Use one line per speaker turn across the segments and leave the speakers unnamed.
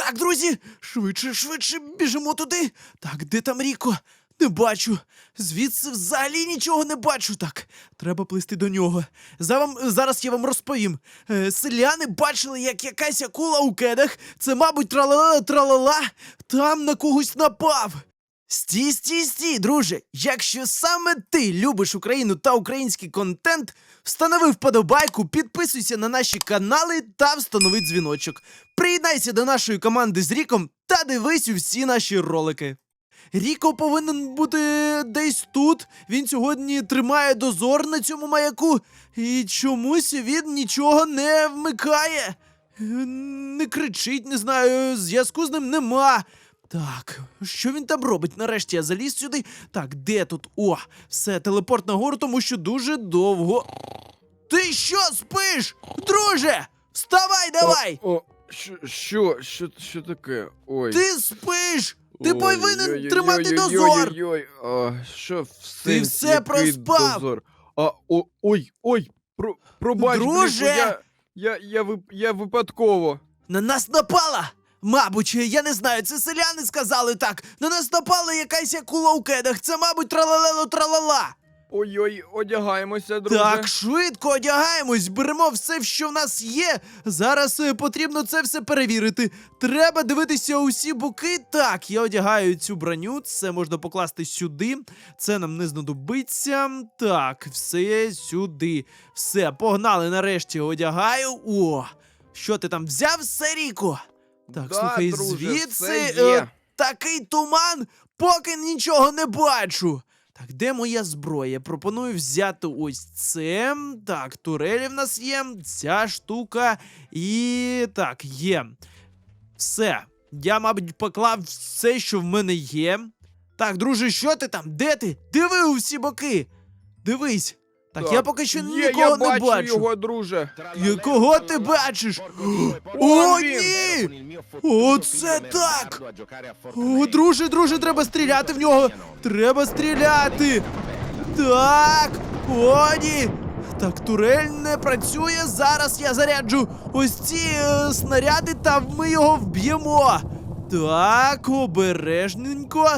Так, друзі, швидше, швидше біжимо туди. Так, де там Ріко? Не бачу. Звідси взагалі нічого не бачу. Так, треба плисти до нього. За вам, зараз я вам розповім. Е, селяни бачили, як якась акула у кедах. Це, мабуть, тралала тралала там на когось напав. Стій, стій, стій, друже. Якщо саме ти любиш Україну та український контент, встанови вподобайку, підписуйся на наші канали та встанови дзвіночок. Приєднайся до нашої команди з Ріком та дивись усі наші ролики. Ріко повинен бути десь тут. Він сьогодні тримає дозор на цьому маяку, і чомусь він нічого не вмикає. Не кричить, не знаю, зв'язку з ним нема. Так, що він там робить? Нарешті я заліз сюди. Так, де тут? О, все, телепорт нагору, тому що дуже довго. Ти що спиш? Друже! Вставай давай!
О, о що, що, що, що таке? Ой.
Ти спиш! Ти
Ой,
повинен
ой, ой,
тримати
ой,
дозор!
Ой, ой, ой. А, що в
Ти все
який
проспав!
Дозор? А, о, ой, ой, про, пробач,
Друже!
Бліку, я, я, я, вип- я випадково.
На нас напала! Мабуть, я не знаю, це селяни сказали так. На нас напала якась акула у кедах. Це, мабуть, тралалело тралала.
Ой-ой, одягаємося, друже.
Так, швидко одягаємось, беремо все, що в нас є. Зараз е, потрібно це все перевірити. Треба дивитися усі боки. Так, я одягаю цю броню, це можна покласти сюди. Це нам не знадобиться. Так, все сюди. Все, погнали нарешті. Одягаю. О! Що ти там взяв, Саріко? Так,
Да,
слухай,
друже,
звідси е, такий туман, поки нічого не бачу. Так, де моя зброя? Пропоную взяти ось це. Так, турелі в нас є, ця штука. І так, є. Все. Я, мабуть, поклав все, що в мене є. Так, друже, що ти там? Де ти? Диви у всі боки. Дивись. Так, я поки що
є,
нікого
я
не
бачу
бачу.
його, друже.
І кого ти бачиш? О, ні! Оце так! О, друже, друже, треба стріляти в нього! Треба стріляти! Так! О, ні! Так, турель не працює. Зараз я заряджу ось ці е, снаряди, та ми його вб'ємо. Так, обережненько.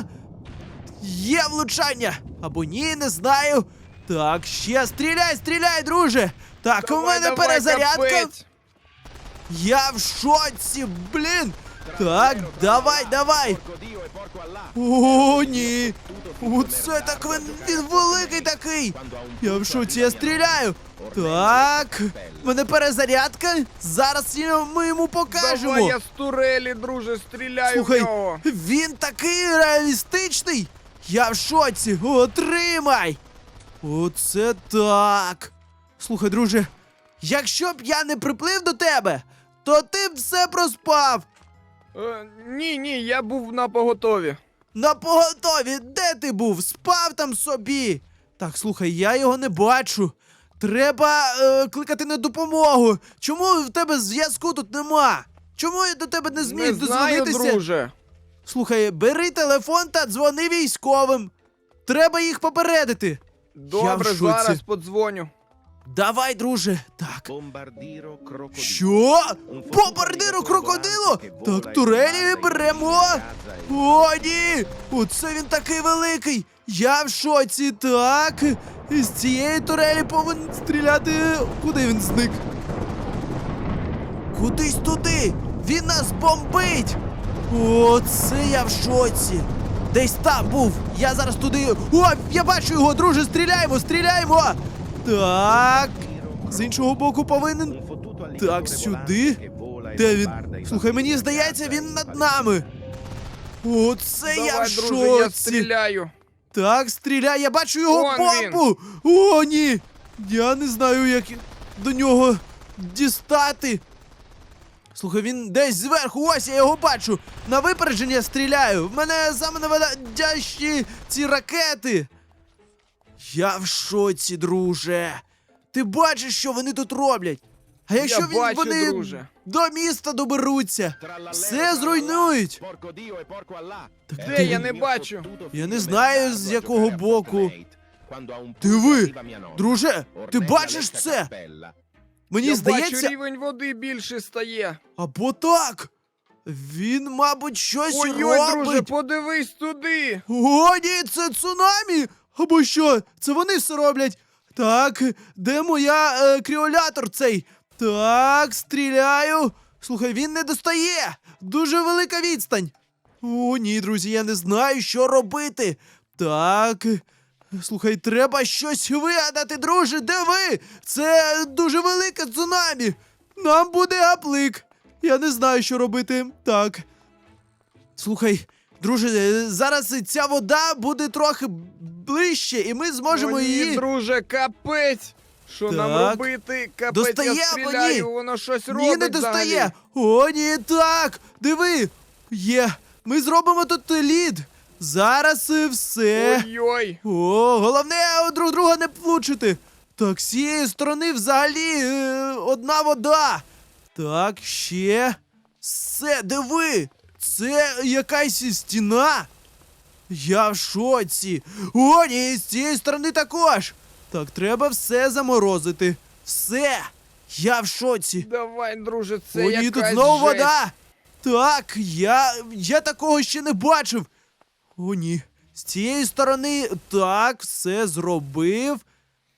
Є влучання! Або ні, не знаю. Так, ще стріляй, стріляй, друже! Так, у мене
давай,
перезарядка.
капець.
Я в шоці, блін! Так, давай, давай! О, ні! Оце так він, він великий такий! Я в шоці, я стріляю! Так, в мене перезарядка. Зараз ми йому покажемо.
Давай я з турелі, друже, стріляю
Слухай,
в нього.
він такий реалістичний! Я в шоці! Отримай! Оце так! Слухай, друже, якщо б я не приплив до тебе, то ти б все проспав!
Е, ні, ні, я був на поготові.
На поготові, де ти був? Спав там собі. Так, слухай, я його не бачу. Треба е, кликати на допомогу. Чому в тебе зв'язку тут нема? Чому я до тебе не зміг
Не знаю,
дозвонитися?
друже.
Слухай, бери телефон та дзвони військовим. Треба їх попередити.
Добре,
шоці.
зараз подзвоню.
Давай, друже. Так.
Бомбардіро крокодило.
Що? Бомбардиру крокодилу? Так, турелі беремо. О, ні! Оце він такий великий! Я в шоці, так. З цієї турелі повинен стріляти. Куди він зник? Кудись туди! Він нас бомбить! Оце я в шоці! Десь там був! Я зараз туди. О, я бачу його, друже! Стріляємо, стріляємо! Так. З іншого боку повинен. Так, сюди. Де він? Слухай, мені здається, він над нами. Оце я
Давай,
в
друже, я стріляю.
Так, стріляй, я бачу його
Вон
бомбу! О, ні! Я не знаю, як до нього дістати. Слухай, він десь зверху, ось я його бачу. На випередження стріляю. В мене саме наводящі ці ракети. Я в шоці, друже. Ти бачиш, що вони тут роблять? А якщо
Я
він,
бачу,
вони
друже.
до міста доберуться, все зруйнують. Так
Де я не бачу?
Я не знаю, з якого боку. Диви, друже, ти бачиш це? Мені
я
здається,
бачу, рівень води більше стає.
або так. Він, мабуть, щось
Ой-ой,
робить.
друже, подивись туди.
О, ні, це цунамі! Або що? Це вони все роблять. Так, де моя е, кріолятор цей? Так, стріляю. Слухай, він не достає. Дуже велика відстань. О, ні, друзі, я не знаю, що робити. Так. Слухай, треба щось вигадати, друже. Де ви? Це дуже велике цунамі. Нам буде гаплик. Я не знаю, що робити. Так. Слухай, друже, е, зараз ця вода буде трохи ближче, і ми зможемо
О, ні,
її.
друже, капець. Що нам робити? Капець,
Достає
я
або ні?
воно щось робить
Ні, не достає.
взагалі.
О, ні, так. Диви. Є. Ми зробимо тут лід. Зараз е, все.
Ой-ой.
О, головне друг друга не влучити. Так, з цієї сторони взагалі е, одна вода. Так, ще. Все, диви. Це якась стіна. Я в шоці. О, ні, з цієї сторони також. Так, треба все заморозити. Все. Я в шоці.
Давай, друже, це
О,
якась
тут знову
жесть.
вода. Так, я, я такого ще не бачив. О, ні. З цієї сторони так, все зробив.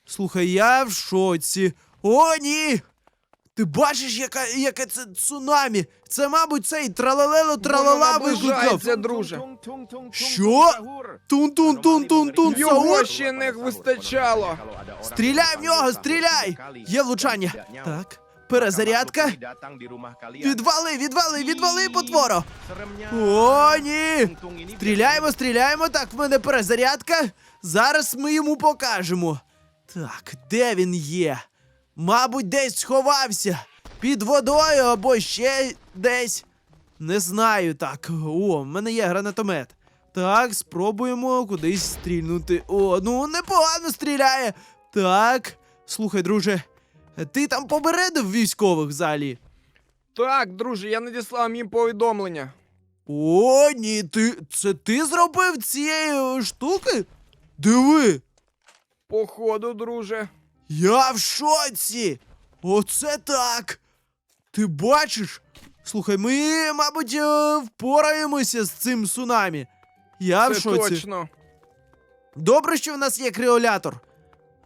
Слухай, я в шоці. О, ні. Ти бачиш, яка, яке це цунамі? Це, мабуть, цей тралалело тралала викликав.
наближається, друже.
Що? Тун-тун-тун-тун-тун,
Його ще не вистачало.
Стріляй в нього, стріляй! Є влучання. Так, перезарядка. Відвали, відвали, відвали, потворо! О, ні! Стріляємо, стріляємо. Так, в мене перезарядка. Зараз ми йому покажемо. Так, де він є? Мабуть, десь сховався. Під водою або ще десь. Не знаю так. О, в мене є гранатомет. Так, спробуємо кудись стрільнути. О, ну непогано стріляє. Так. Слухай, друже, ти там побередив військових взагалі?
Так, друже, я надіслав їм повідомлення.
О, ні, ти. Це ти зробив цієї штуки? Диви!
Походу, друже.
Я в шоці! Оце так! Ти бачиш? Слухай, ми, мабуть, е, впораємося з цим цунамі. Я в шоці.
точно.
Добре, що в нас є креолятор.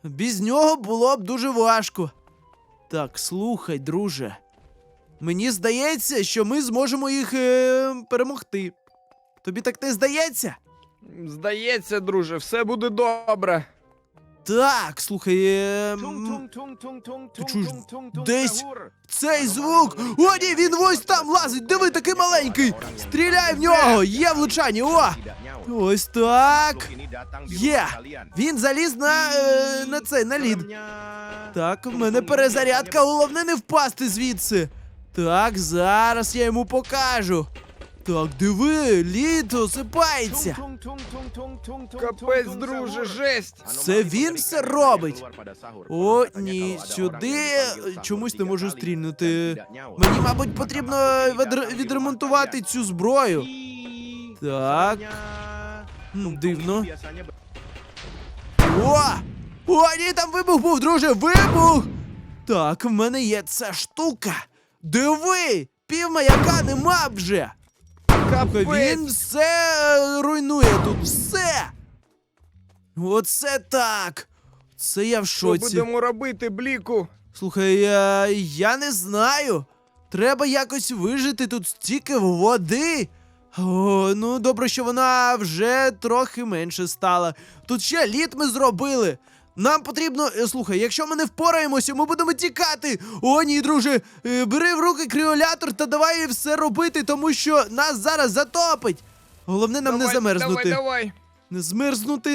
Без нього було б дуже важко. Так, слухай, друже. Мені здається, що ми зможемо їх е, перемогти. Тобі так не здається?
Здається, друже, все буде добре.
Так, слухай. Е, м,
Ти
чуєш, десь цей звук. О, ні, він ось там лазить. Диви, такий маленький. Стріляй в нього! Є влучання. О! Ось так. Є. Він заліз на, е, на цей, на лід. Так, в мене перезарядка, головне не впасти звідси. Так, зараз я йому покажу. Так, диви, лід осипається.
Капець, друже, жесть.
Це він все робить. О, ні, сюди чомусь не можу стрільнути. Мені, мабуть, потрібно відремонтувати цю зброю. Так. М, Дивно. О! О, ні, там вибух був, друже, вибух! Так, в мене є ця штука. Диви! Півмаяка нема вже! Він все е, руйнує тут, все! Оце так! Це я в
Що
шоці.
будемо робити, бліку?
Слухай, я, я не знаю. Треба якось вижити тут стільки води. О, ну добре, що вона вже трохи менше стала. Тут ще лід ми зробили. Нам потрібно. е, Слухай, якщо ми не впораємося, ми будемо тікати. О, ні, друже, е, бери в руки кріолятор та давай все робити, тому що нас зараз затопить. Головне нам
давай,
не замерзнути.
Давай, давай.
Не змерзнути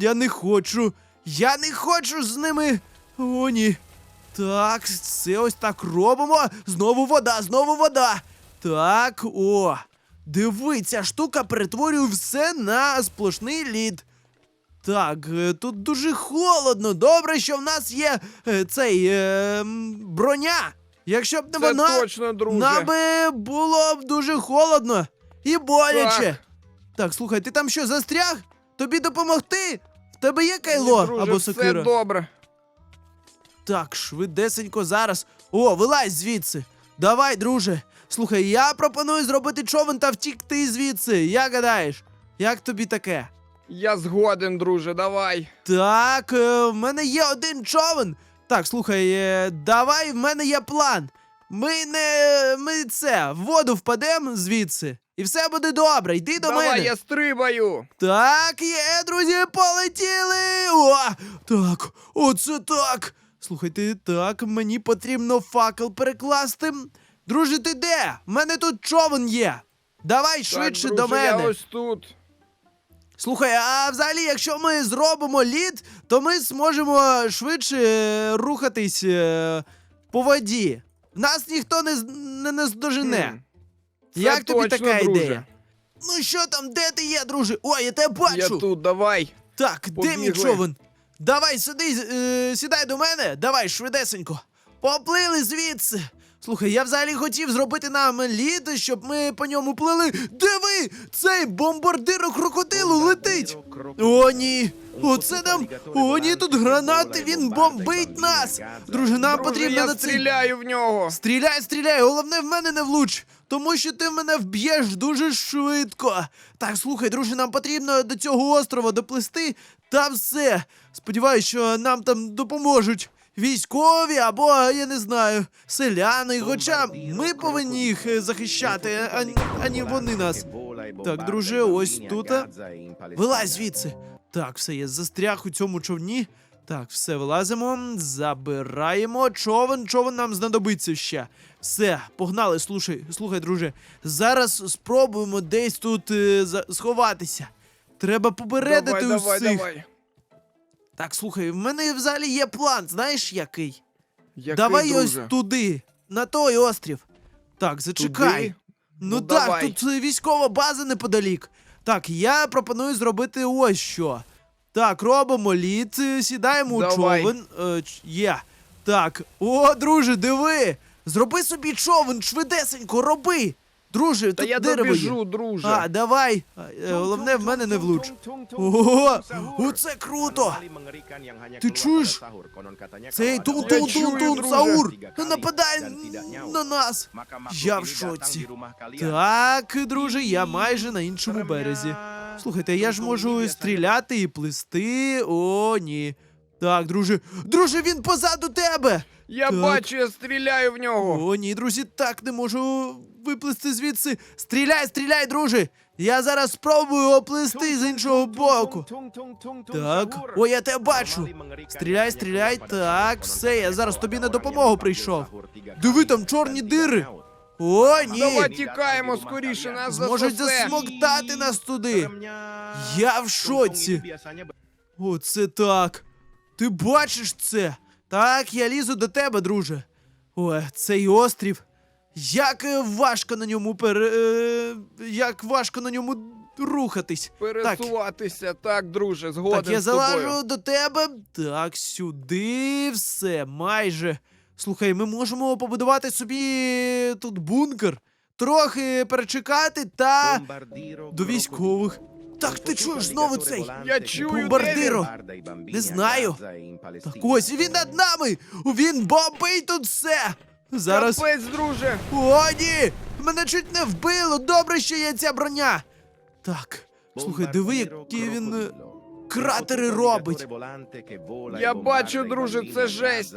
я не хочу. Я не хочу з ними. О, ні. Так, це ось так робимо. Знову вода, знову вода. Так, о. Диви, ця штука перетворює все на сплошний лід. Так, е, тут дуже холодно. Добре, що в нас є е, цей е, броня. Якщо б не
Це
вона,
точно, друже.
нам би було б дуже холодно і боляче.
Так.
Так, слухай, ти там що, застряг? Тобі допомогти? В тебе є
Ні, друже,
або
все
сокира?
добре.
Так, швидесенько зараз. О, вилазь звідси. Давай, друже. Слухай, я пропоную зробити човен та втікти звідси. Як гадаєш? Як тобі таке?
Я згоден, друже, давай.
Так, е, в мене є один човен. Так, слухай, е, давай, в мене є план. Ми не. Ми це, в воду впадемо звідси. І все буде добре. Йди до
давай,
мене.
я стрибаю.
Так, є, друзі, полетіли! О, так, оце так. Слухайте, так, мені потрібно факел перекласти. Друже, ти де? В мене тут човен є. Давай швидше
так,
до мене.
Я ось тут.
Слухай, а взагалі, якщо ми зробимо лід, то ми зможемо швидше е, рухатись е, по воді. Нас ніхто не, не наздожене. Як тобі
точно,
така
друже.
ідея? Ну що там, де ти є, друже? Ой, я тебе бачу.
Я тут, давай.
Так, де мій човен? Давай сюди, е, сідай до мене, давай швидесенько. Поплили звідси. Слухай, я взагалі хотів зробити нам лід, щоб ми по ньому плили. Диви! Цей бомбардир крокодилу летить! О, ні! Оце нам. О, ні, тут гранати, він бомбить нас! Друже, нам потрібно на цей.
стріляю в нього.
Стріляй, стріляй, головне в мене не влуч, тому що ти мене вб'єш дуже швидко. Так, слухай, друже, нам потрібно до цього острова доплисти та все. Сподіваюсь, що нам там допоможуть. Військові або, я не знаю, селяни, хоча ми повинні їх е, захищати, ані, ані вони нас.
Так, друже, ось тут.
Вилазь звідси. Так, все, я застряг у цьому човні. Так, все, вилазимо, забираємо човен, човен нам знадобиться ще. Все, погнали, слушай, слухай, друже. Зараз спробуємо десь тут е, за- сховатися. Треба попередити
давай, давай, давай.
Так, слухай, в мене взагалі є план, знаєш який?
Який,
Давай
друже?
ось туди, на той острів. Так, зачекай.
Туди?
Ну,
Ну,
так,
давай.
тут е, військова база неподалік. Так, я пропоную зробити ось що. Так, робимо лід, е, сідаємо у човен. Е, ч- є. Так, о, друже, диви! Зроби собі човен, швидесенько, роби! Друже,
Та
тут
я
дерево є.
добіжу, друже.
А, давай. Е, Головне, в мене не влуч. Ого, оце круто! Ти чуєш? Цей
чую,
тун-тун-тун-тун
друже.
Саур нападає на нас. Я в шоці. Так, друже, я майже на іншому березі. Слухайте, я ж можу стріляти і плисти. О, ні. Так, друже. Друже, він позаду тебе!
Я
Так.
бачу, я стріляю в нього.
О, ні, друзі, так не можу виплисти звідси. Стріляй, стріляй, друже! Я зараз спробую оплисти з іншого боку. Так, о, я тебе бачу. Стріляй, стріляй. Так, все, я зараз тобі на допомогу прийшов. Диви, там чорні дири. О, ні.
Давай тікаємо скоріше, нас засосе.
засмоктати нас туди. Я в шоці. Оце так. Ти бачиш це? Так, я лізу до тебе, друже. Ой, цей острів. Як е, важко на ньому пере... е, Як важко на ньому рухатись.
Пересуватися, так, друже, згоден
так, я
з тобою.
залажу до тебе. Так, сюди все, майже. Слухай, ми можемо побудувати собі тут бункер, трохи перечекати та до військових. Так, ти чуєш знову цей?
Я чую,
Бомбардиро. Не знаю. Так ось він над нами! Він бомбить тут все! Зараз.
Капець, друже.
О, ні! Мене чуть не вбило! Добре, що є ця броня! Так, слухай, диви, які він е, кратери робить.
Я бачу, друже, це жесть.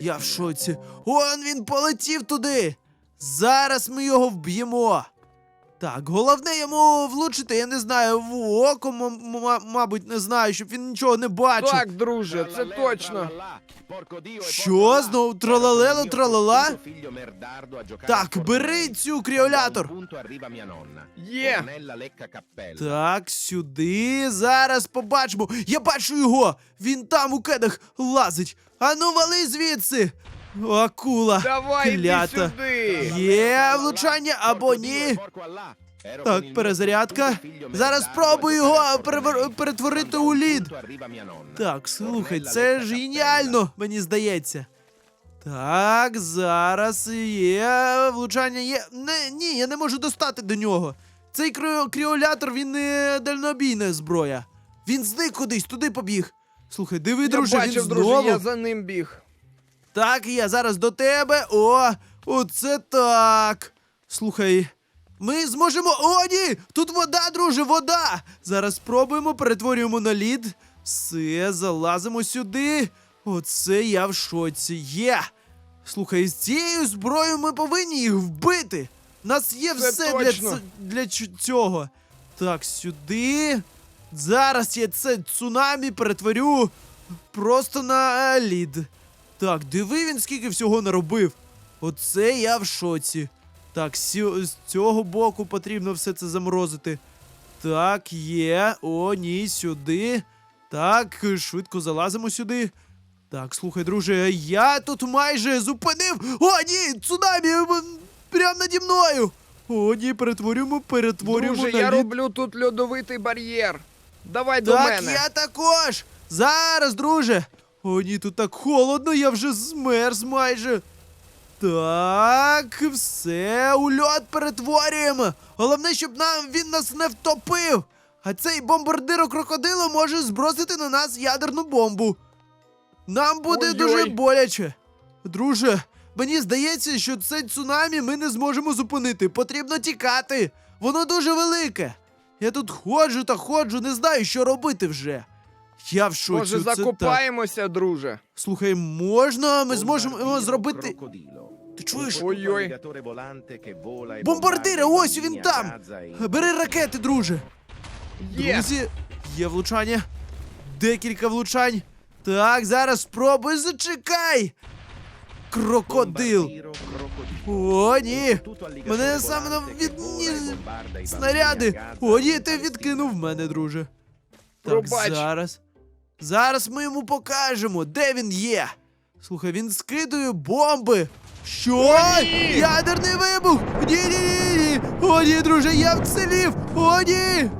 Я в шоці. Он він полетів туди. Зараз ми його вб'ємо. Так, головне йому влучити, я не знаю, в око, м- м- мабуть, не знаю, щоб він нічого не бачив.
Так, друже, це точно.
Що знову тралалело тралала? Так, бери цю кріолятор.
Є.
Так, сюди. Зараз побачимо. Я бачу його. Він там у кедах лазить. Ану, вали звідси. Акула.
Давай, іди
клята.
сюди.
Є влучання або ні. Так, перезарядка. Зараз спробую його перевер- перетворити у лід. Так, слухай, це ж геніально, мені здається. Так, зараз є. Влучання є. Не, ні, я не можу достати до нього. Цей крі- кріолятор, він не дальнобійна зброя. Він зник кудись, туди побіг. Слухай, диви,
Я
друже,
бачив,
він
друже,
знову.
я за ним біг.
Так, я зараз до тебе. О, оце так. Слухай, ми зможемо. О, ні! Тут вода, друже, вода! Зараз спробуємо, перетворюємо на лід. Все, залазимо сюди. Оце я в шоці. Є! Слухай, з цією зброєю ми повинні їх вбити. Нас є
Це
все для,
точно.
ц- для цього. Так, сюди. Зараз я це цунамі перетворю просто на е, лід. Так, диви він скільки всього наробив. Оце я в шоці. Так, з цього боку потрібно все це заморозити. Так, є. О, ні, сюди. Так, швидко залазимо сюди. Так, слухай, друже, я тут майже зупинив. О, ні! Цунамі! Прямо наді мною! О, ні, перетворюємо, перетворюємо
Друже,
на
я
лід.
роблю тут льодовитий бар'єр. Давай до
Так, я також! Зараз, друже! О, ні, тут так холодно, я вже змерз майже. Так, все, у льод перетворюємо. Головне, щоб нам він нас не втопив. А цей бомбардиро крокодило може збросити на нас ядерну бомбу. Нам буде
Ой-ой.
дуже боляче. Друже, мені здається, що це цунамі ми не зможемо зупинити. Потрібно тікати. Воно дуже велике. Я тут ходжу та ходжу, не знаю, що робити вже. Я в шоці.
Може,
це так.
закопаємося, друже.
Слухай, можна, ми зможемо зробити. Ти чуєш?
Ой-ой.
Бомбардири, ось він там! Бери ракети, друже.
Є.
Друзі, є влучання. Декілька влучань. Так, зараз спробуй, зачекай. Крокодил. О, ні. Мене саме на відні снаряди. О, ні, ти відкинув мене, друже. Так,
Пробач.
зараз. Зараз ми йому покажемо, де він є. Слухай, він скидує бомби. Що? Ядерний вибух! Ні, ні, ні, ні. О, ні, друже, я вцілів! О, ні!